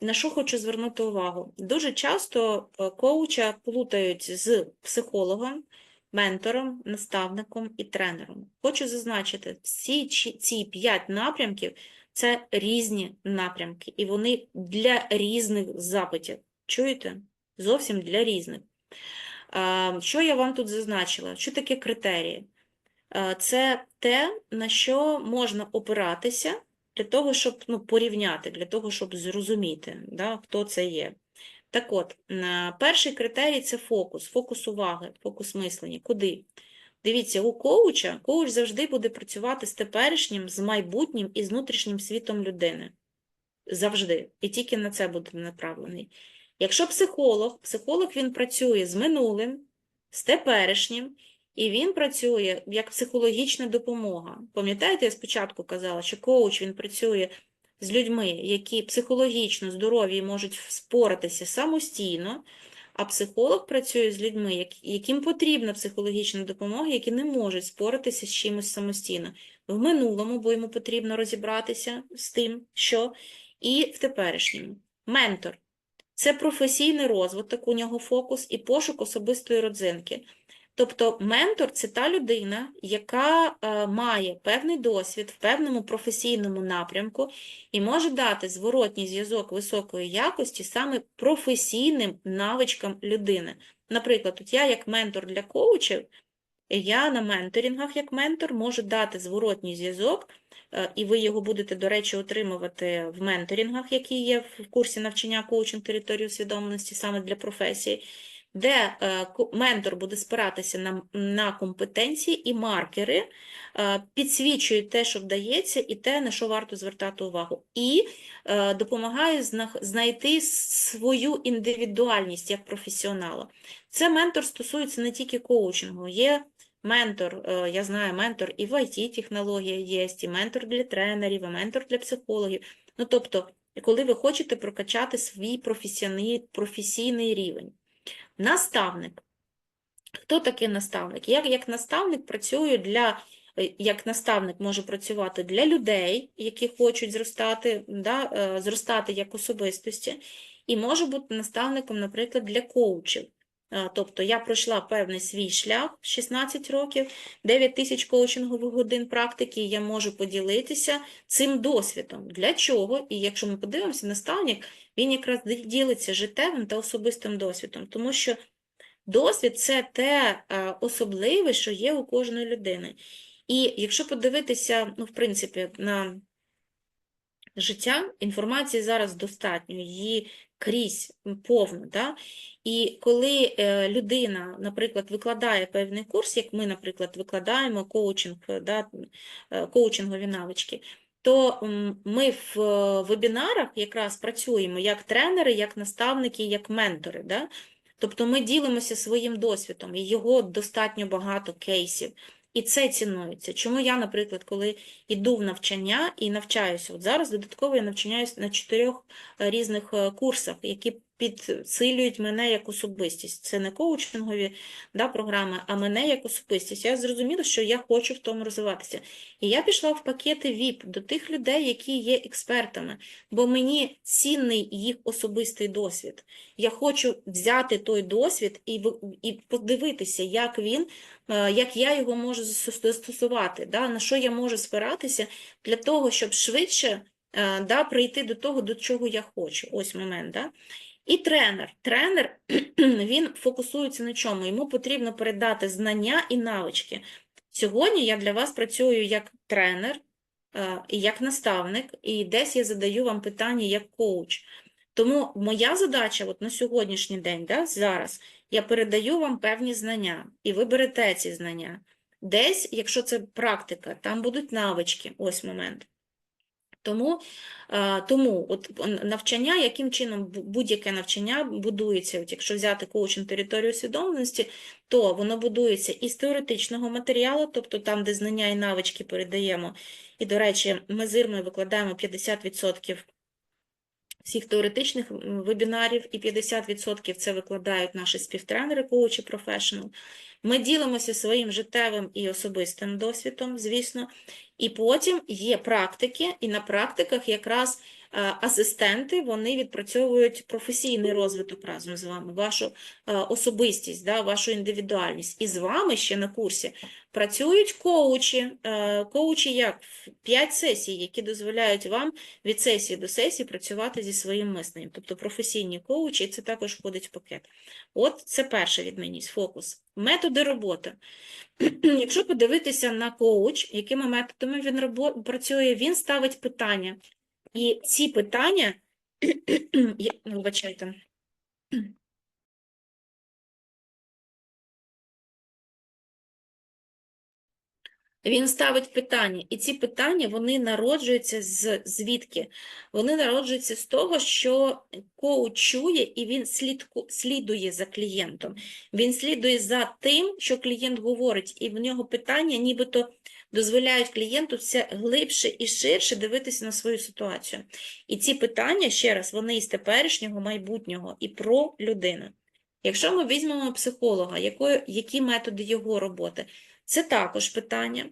на що хочу звернути увагу? Дуже часто е, коуча плутають з психологом, ментором, наставником і тренером. Хочу зазначити, всі ці п'ять напрямків це різні напрямки, і вони для різних запитів. Чуєте? Зовсім для різних. Що я вам тут зазначила? Що таке критерії? Е, Це те, на що можна опиратися для того, щоб ну, порівняти, для того, щоб зрозуміти, да, хто це є. Так от, е, перший критерій це фокус, фокус уваги, фокус мислення. Куди? Дивіться, у коуча коуч завжди буде працювати з теперішнім, з майбутнім і з внутрішнім світом людини. Завжди. І тільки на це буде направлений. Якщо психолог, психолог він працює з минулим, з теперішнім, і він працює як психологічна допомога. Пам'ятаєте, я спочатку казала, що коуч він працює з людьми, які психологічно здорові і можуть споратися самостійно, а психолог працює з людьми, яким потрібна психологічна допомога, які не можуть споратися з чимось самостійно. В минулому, бо йому потрібно розібратися з тим, що, і в теперішньому. Ментор це професійний розвиток, у нього фокус і пошук особистої родзинки. Тобто ментор це та людина, яка е, має певний досвід в певному професійному напрямку і може дати зворотній зв'язок високої якості саме професійним навичкам людини. Наприклад, тут я як ментор для коучів, я на менторінгах як ментор можу дати зворотній зв'язок, е, і ви його будете, до речі, отримувати в менторінгах, які є в курсі навчання коучинг території усвідомленості саме для професії, де е, ментор буде спиратися на, на компетенції і маркери, е, підсвічують те, що вдається, і те, на що варто звертати увагу. І е, допомагає знайти свою індивідуальність як професіонала. Це ментор стосується не тільки коучингу. Є ментор, я знаю, ментор і в IT-технологія є, і ментор для тренерів, і ментор для психологів. Ну, тобто, коли ви хочете прокачати свій професійний, професійний рівень. Наставник. Хто такий наставник? Я як наставник працюю для, е, як наставник може працювати для людей, які хочуть зростати, да, е, зростати як особистості, і може бути наставником, наприклад, для коучів. Е, Тобто я пройшла певний свій шлях 16 років, 9 тисяч коучингових годин практики, і я можу поділитися цим досвідом. Для чого? І якщо ми подивимося, наставник, він якраз ділиться життєвим та особистим досвідом, тому що Досвід це те е, особливе, що є у кожної людини. І якщо подивитися, ну, в принципі, на життя, інформації зараз достатньо, її крізь повно. Да? І коли е, людина, наприклад, викладає певний курс, як ми, наприклад, викладаємо коучинг, е, да, коучингові навички, то ми в е, вебінарах якраз працюємо як тренери, як наставники, як ментори. Да? Тобто ми ділимося своїм досвідом, і його достатньо багато кейсів. І це цінується. Чому я, наприклад, коли йду в навчання і навчаюся, от зараз додатково я навчаюся на чотирьох різних е, курсах, які підсилюють мене як особистість. Це не коучингові да, програми, а мене як особистість. Я зрозуміла, що я хочу в тому розвиватися. І я пішла в пакети VIP до тих людей, які є експертами, бо мені цінний їх особистий досвід. Я хочу взяти той досвід і, і подивитися, як він, е, як я його можу застосувати, да, на що я можу спиратися для того, щоб швидше е, да, прийти до того, до чого я хочу. Ось момент. Да? І тренер. Тренер він фокусується на чому? Йому потрібно передати знання і навички. Сьогодні я для вас працюю як тренер, е, і як наставник, і десь я задаю вам питання як коуч. Тому моя задача от на сьогоднішній день, да, зараз, я передаю вам певні знання, і ви берете ці знання. Десь, якщо це практика, там будуть навички, ось момент. Тому, е, тому от навчання, яким чином будь-яке навчання будується, от якщо взяти коучинг територію усвідомленості, то воно будується із теоретичного матеріалу, тобто там, де знання і навички передаємо. І, до речі, ми з Ірмою викладаємо 50% всіх теоретичних вебінарів, і 50% це викладають наші співтренери, коучі, професіонал. Ми ділимося своїм життєвим і особистим досвідом, звісно, і потім є практики, і на практиках якраз асистенти вони відпрацьовують професійний розвиток разом з вами, вашу е, особистість, да, вашу індивідуальність. І з вами ще на курсі працюють коучі. Е, Коучі як? П'ять сесій, які дозволяють вам від сесії до сесії працювати зі своїм мисленням. Тобто професійні коучі, і це також входить в пакет. От це перша відмінність, фокус. Методи роботи. Якщо подивитися на коуч, якими методами він працює, він ставить питання. І ці питання, я- вибачайте, Він ставить питання, і ці питання вони народжуються з звідки? Вони народжуються з того, що коуч чує і він слідку, слідує за клієнтом. Він слідує за тим, що клієнт говорить, і в нього питання нібито дозволяють клієнту все глибше і ширше дивитися на свою ситуацію. І ці питання, ще раз, вони із теперішнього, майбутнього і про людину. Якщо ми візьмемо психолога, якої, які методи його роботи? Це також питання.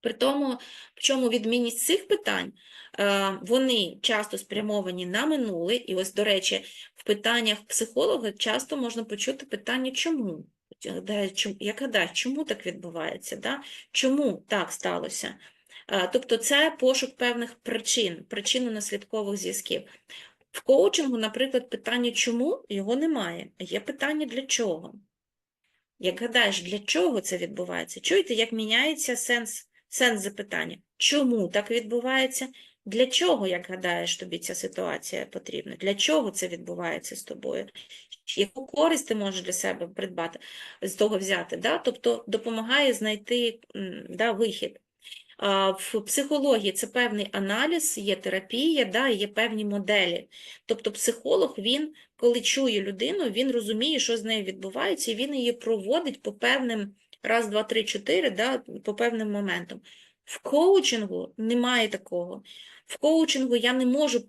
При тому, в чому відмінність цих питань, е, вони часто спрямовані на минуле, і ось, до речі, в питаннях психолога часто можна почути питання «чому?». Я гадаю, чому- так відбувається? Да? Чому так сталося? Е, Тобто це пошук певних причин, причинно-наслідкових зв'язків. В коучингу, наприклад, питання «чому?» його немає, є питання «для чого?». Як гадаєш, для чого це відбувається? Чуєте, як міняється сенс, сенс запитання? Чому так відбувається? Для чого, як гадаєш, тобі ця ситуація потрібна? Для чого це відбувається з тобою? Яку користь ти можеш для себе придбати, з того взяти? Да? Тобто допомагає знайти да, вихід. В психології це певний аналіз, є терапія, да, є певні моделі. Тобто психолог, він, коли чує людину, він розуміє, що з нею відбувається, і він її проводить по певним раз, два, три, чотири, да, по певним моментам. В коучингу немає такого. В коучингу я не можу,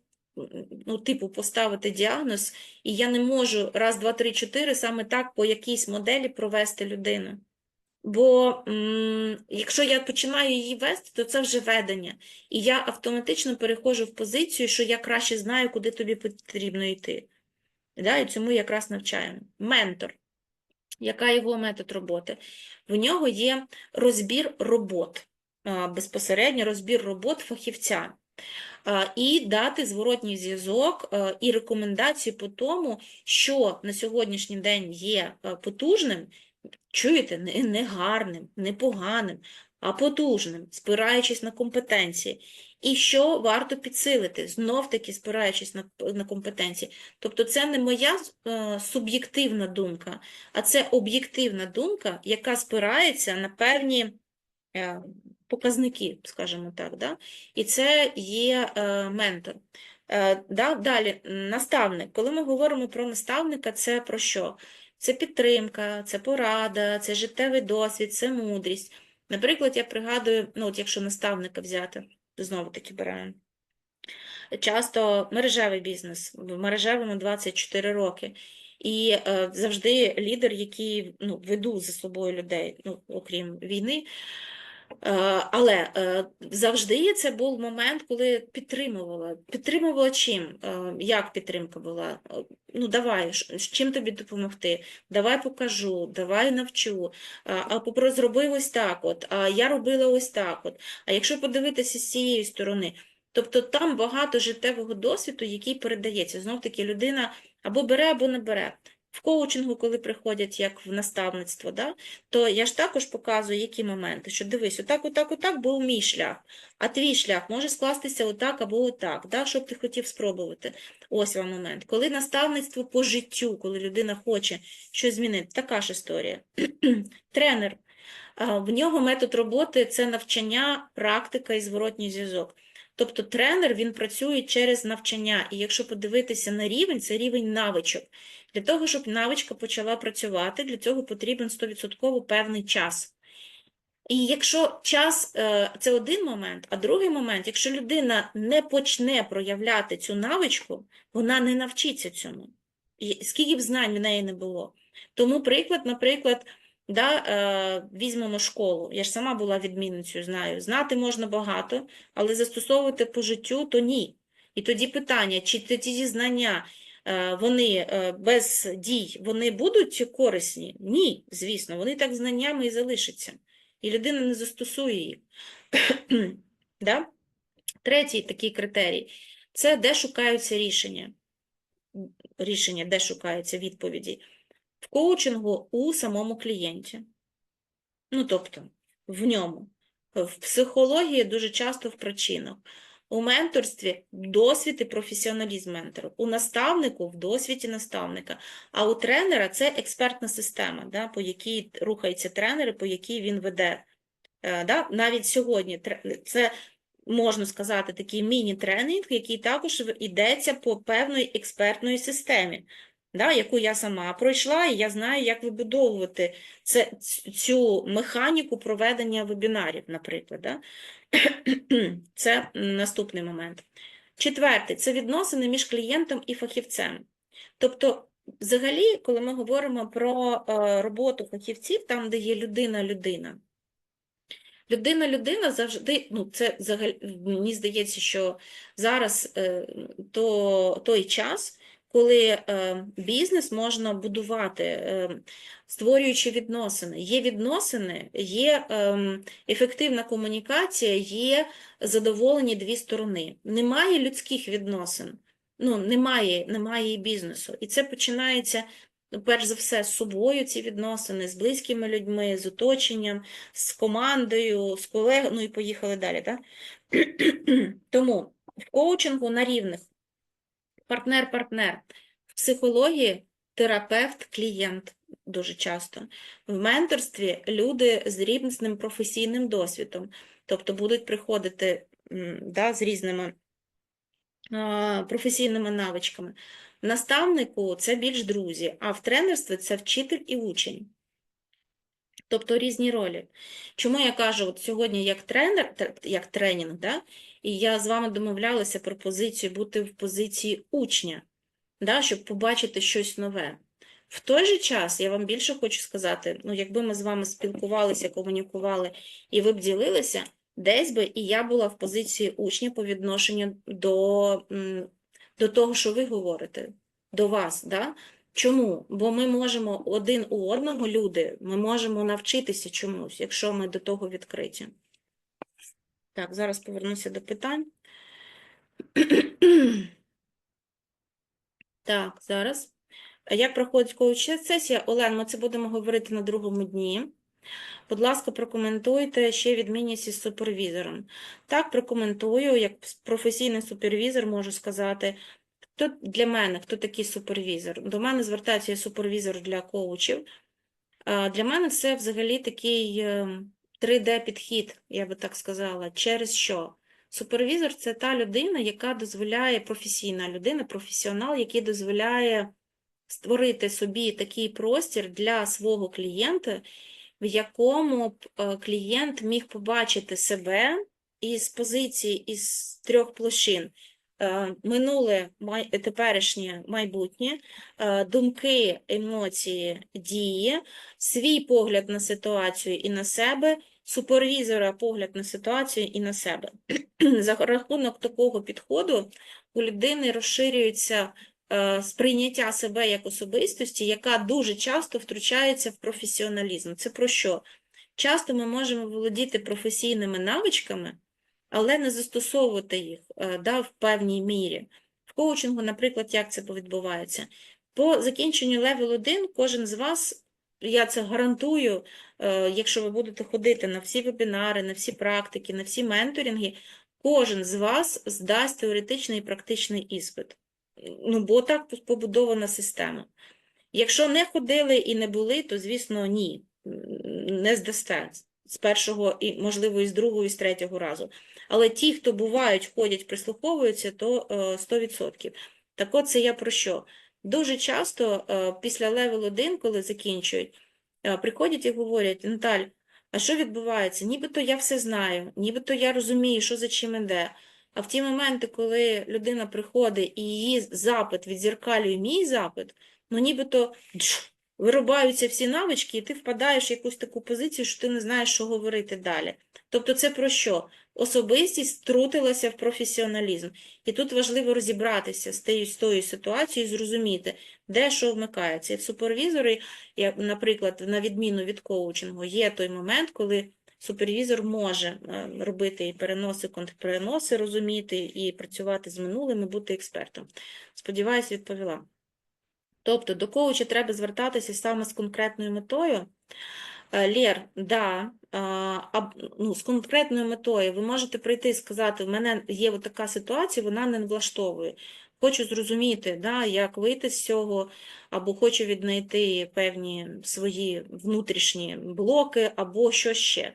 ну, типу, поставити діагноз, і я не можу раз, два, три, чотири саме так по якійсь моделі провести людину. Бо якщо я починаю її вести, то це вже ведення. І я автоматично переходжу в позицію, що я краще знаю, куди тобі потрібно йти. Да? І цьому якраз навчаємо. Ментор. Яка його метод роботи? В нього є розбір робот, безпосередньо розбір робот фахівця. І дати зворотній зв'язок і рекомендації по тому, що на сьогоднішній день є потужним, чуєте, не гарним, не поганим, а потужним, спираючись на компетенції. І що варто підсилити, знов-таки спираючись на, на компетенції. Тобто це не моя е, суб'єктивна думка, а це об'єктивна думка, яка спирається на певні е, показники, скажімо так. Да? І це є е, ментор. Е, да? Далі, наставник. Коли ми говоримо про наставника, це про що? Це підтримка, це порада, це життєвий досвід, це мудрість. Наприклад, я пригадую, ну, от якщо наставника взяти, знову таки беремо. Часто мережевий бізнес, в мережевому 24 роки. І е, завжди лідер, який ну, веду за собою людей, ну, окрім війни. Е, але е, завжди це був момент, коли підтримувала. Підтримувала чим? Е, Як підтримка була? Ну, давай, чим тобі допомогти? Давай покажу, давай навчу. А зроби ось так от, а я робила ось так от. А якщо подивитися з цієї сторони, тобто там багато життєвого досвіду, який передається. Знов таки людина або бере, або не бере. В коучингу, коли приходять як в наставництво, да, то я ж також показую, які моменти, що дивись, отак, отак, отак був мій шлях, а твій шлях може скластися отак або отак, да, що б ти хотів спробувати. Ось вам момент. Коли наставництво по життю, коли людина хоче щось змінити, така ж історія. Тренер. В нього метод роботи – це навчання, практика і зворотній зв'язок. Тобто тренер, він працює через навчання, і якщо подивитися на рівень, це рівень навичок. Для того, щоб навичка почала працювати, для цього потрібен 100% певний час. І якщо час е, це один момент, а другий момент, якщо людина не почне проявляти цю навичку, вона не навчиться цьому. І скільки б знань в неї не було. Тому приклад, наприклад, да, е, візьмемо школу. Я ж сама була відмінницею, знаю. Знати можна багато, але застосовувати по життю то ні. І тоді питання, чи ті- знання, е, вони е, без дій, вони будуть корисні? Ні, звісно, вони так знаннями і залишаться. І людина не застосує їх. Да? Третій такий критерій – це де шукаються рішення. Рішення, де шукаються відповіді. В коучингу у самому клієнті. Ну, тобто, в ньому. В психології дуже часто в причинах. У менторстві досвід і професіоналізм ментора. У наставнику в досвіді наставника. А у тренера це експертна система, да, по якій рухаються тренери, по якій він веде. Е, Да? Навіть сьогодні це можна сказати такий міні-тренінг, який також йдеться по певної експертної системі, да, яку я сама пройшла, і я знаю, як вибудовувати це, цю механіку проведення вебінарів, наприклад. Да? Це наступний момент. Четвертий це відносини між клієнтом і фахівцем. Тобто, взагалі, коли ми говоримо про е, роботу фахівців, там, де є людина-людина, Людина-людина завжди, ну це взагалі, мені здається, що зараз е, то, той час, коли е, бізнес можна будувати, е, створюючи відносини. Є відносини, є е, ефективна комунікація, є задоволені дві сторони. Немає людських відносин, ну, немає, немає і бізнесу. І це починається, ну, перш за все, з собою ці відносини, з близькими людьми, з оточенням з командою, з колегою, ну і поїхали далі. Так? Тому в коучингу на рівних партнер-партнер, в психології терапевт-клієнт дуже часто, в менторстві люди з різним професійним досвідом, тобто будуть приходити да, з різними професійними навичками. Наставнику це більш друзі, а в тренерстві це вчитель і учень. Тобто різні ролі. Чому я кажу, от сьогодні як тренер, тр- як тренінг, да? і я з вами домовлялася про позицію бути в позиції учня, да? щоб побачити щось нове. В той же час я вам більше хочу сказати, ну, якби ми з вами спілкувалися, комунікували, і ви б ділилися, десь би і я була в позиції учня по відношенню до, до того, що ви говорите, до вас. Да? Чому? Бо ми можемо один у одного, люди, ми можемо навчитися чомусь, якщо ми до того відкриті. Так, зараз повернуся до питань. Так, зараз. Як проходить коучна сесія? Олен, ми це будемо говорити на другому дні. Будь ласка, прокоментуйте ще відмінність із супервізором. Так, прокоментую, як професійний супервізор можу сказати, Хто для мене, хто такий супервізор? До мене звертається супервізор для коучів. Для мене це взагалі такий 3D-підхід, я би так сказала. Через що? Супервізор це та людина, яка дозволяє, професійна людина, професіонал, який дозволяє створити собі такий простір для свого клієнта, в якому б е, клієнт міг побачити себе із позиції із трьох площин е, минуле, теперішнє, майбутнє, е, думки, емоції, дії, свій погляд на ситуацію і на себе, супервізора погляд на ситуацію і на себе. За рахунок такого підходу у людини розширюється е, сприйняття себе як особистості, яка дуже часто втручається в професіоналізм. Це про що? Часто ми можемо володіти професійними навичками, але не застосовувати їх е, да, в певній мірі. В коучингу, наприклад, як це відбувається? По закінченню левел 1 кожен з вас, я це гарантую, е, якщо ви будете ходити на всі вебінари, на всі практики, на всі менторинги, кожен з вас здасть теоретичний і практичний іспит. Ну, бо так побудована система. Якщо не ходили і не були, то, звісно, ні, не здасте з першого і, можливо, і з другого, і з третього разу. Але ті, хто бувають, ходять, прислуховуються, то е, 100%. Так от це я про що? Дуже часто е, після левел 1, коли закінчують, е, приходять і говорять, Наталь, а що відбувається? Нібито я все знаю, нібито я розумію, що за чим іде. А в ті моменти, коли людина приходить і її запит відзеркалює мій запит, ну нібито вирубаються всі навички, і ти впадаєш в якусь таку позицію, що ти не знаєш, що говорити далі. Тобто це про що? особистість втрутилася в професіоналізм. І тут важливо розібратися з тією, з тою ситуацією, і зрозуміти, де що вмикається. І в супервізори, як, наприклад, на відміну від коучингу, є той момент, коли супервізор може е, робити і переноси, контрпереноси, розуміти, і працювати з минулим, і бути експертом. Сподіваюсь, відповіла. Тобто до коуча треба звертатися саме з конкретною метою. Е, Лєр, да, а, ну, з конкретною метою ви можете прийти і сказати, в мене є така ситуація, вона не влаштовує. Хочу зрозуміти, да, як вийти з цього, або хочу віднайти певні свої внутрішні блоки, або що ще.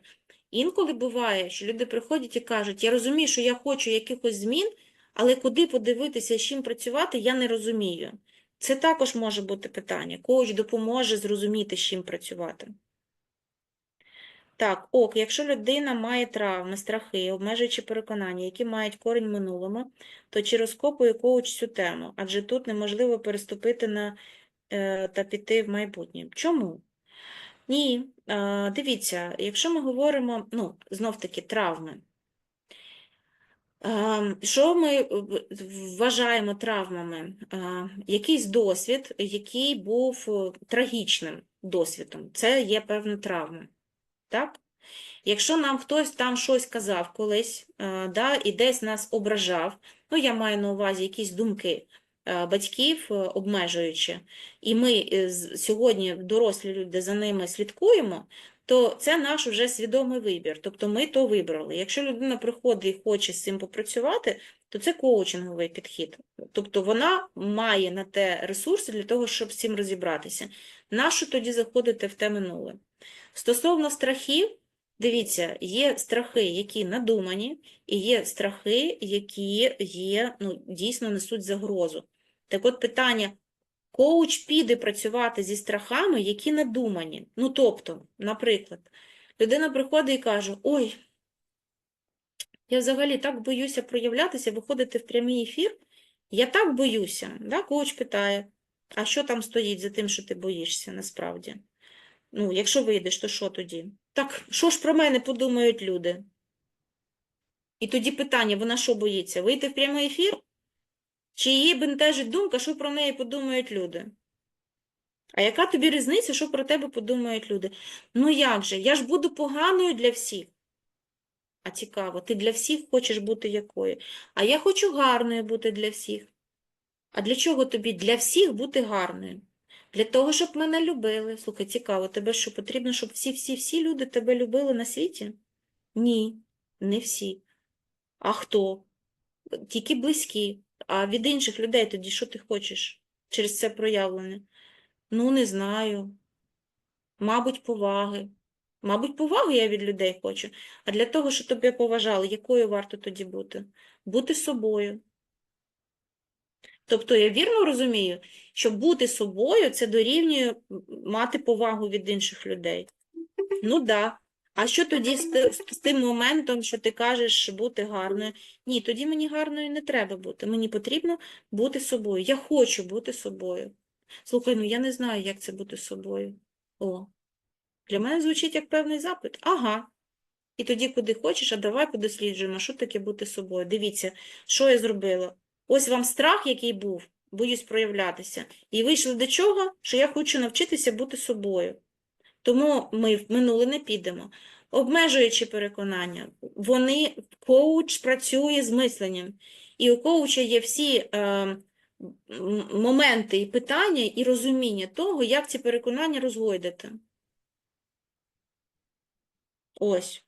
Інколи буває, що люди приходять і кажуть, я розумію, що я хочу якихось змін, але куди подивитися, з чим працювати, я не розумію. Це також може бути питання. Коуч допоможе зрозуміти, з чим працювати. Так, ок, якщо людина має травми, страхи, обмежуючі переконання, які мають корінь минулому, то чи розкопує коуч цю тему? Адже тут неможливо переступити на е, та піти в майбутнє. Чому? Ні, е, дивіться, якщо ми говоримо, ну, знов-таки, травми. Ем, Що ми е, вважаємо травмами? Е, Якийсь досвід, який був е, трагічним досвідом, це є певна травма. Так? Якщо нам хтось там щось казав колись, да, і десь нас ображав, ну я маю на увазі якісь думки батьків обмежуючи, і ми сьогодні, дорослі люди, за ними слідкуємо, то це наш вже свідомий вибір. Тобто ми то вибрали. Якщо людина приходить і хоче з цим попрацювати, то це коучинговий підхід. Тобто вона має на те ресурси для того, щоб з цим розібратися. Нащо тоді заходити в те минуле? Стосовно страхів, дивіться, є страхи, які надумані, і є страхи, які є, ну, дійсно несуть загрозу. Так от питання, коуч піде працювати зі страхами, які надумані. Ну, тобто, наприклад, людина приходить і каже, ой, я взагалі так боюся проявлятися, виходити в прямий ефір, я так боюся. Да? Коуч питає, а що там стоїть за тим, що ти боїшся насправді? Ну, якщо вийдеш, то що тоді? Так, що ж про мене подумають люди? І тоді питання, вона що боїться? Вийти в прямий ефір? Чи її бентежить думка, що про неї подумають люди? А яка тобі різниця, що про тебе подумають люди? Ну як же, я ж буду поганою для всіх. А цікаво, ти для всіх хочеш бути якою? А я хочу гарною бути для всіх. А для чого тобі для всіх бути гарною? Для того, щоб мене любили. Слухай, цікаво, тебе що потрібно, щоб всі-всі-всі люди тебе любили на світі? Ні, не всі. А хто? Тільки близькі. А від інших людей тоді що ти хочеш через це проявлення? Ну, не знаю. Мабуть, поваги. Мабуть, поваги я від людей хочу. А для того, щоб тебе поважали, якою варто тоді бути? Бути собою. Тобто я вірно розумію, що бути собою це дорівнює мати повагу від інших людей. Ну так. Да. А що тоді з, з тим моментом, що ти кажеш бути гарною? Ні, тоді мені гарною не треба бути. Мені потрібно бути собою. Я хочу бути собою. Слухай, ну я не знаю, як це бути собою. О, для мене звучить як певний запит. Ага. І тоді, куди хочеш, а давай подосліджуємо, що таке бути собою. Дивіться, що я зробила. Ось вам страх, який був, боюсь проявлятися. І вийшли до чого? Що я хочу навчитися бути собою. Тому ми в минуле не підемо. Обмежуючи переконання, вони, коуч працює з мисленням. І у коуча є всі е, моменти і питання, і розуміння того, як ці переконання розгойдати. Ось.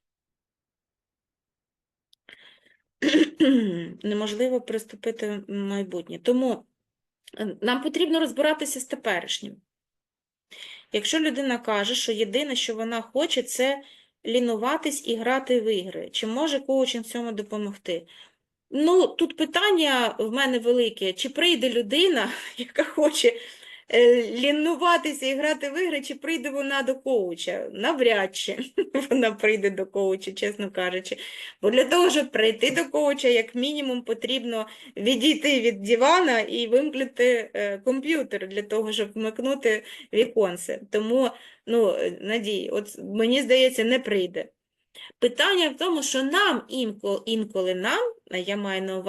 Неможливо приступити в майбутнє. Тому е, нам потрібно розбиратися з теперішнім. Якщо людина каже, що єдине, що вона хоче, це лінуватись і грати в ігри, чи може коучинг цьому допомогти? Ну, тут питання в мене велике: чи прийде людина, яка хоче лінуватися і грати в ігри, чи прийде вона до коуча? Навряд чи вона прийде до коуча, чесно кажучи. Бо для того, щоб прийти до коуча, як мінімум, потрібно відійти від дивана і вимкнути е, комп'ютер для того, щоб вмикнути віконце. Тому, ну, е, Надій, от мені здається, не прийде. Питання в тому, що нам інколи, інколи нам, я маю на увазі,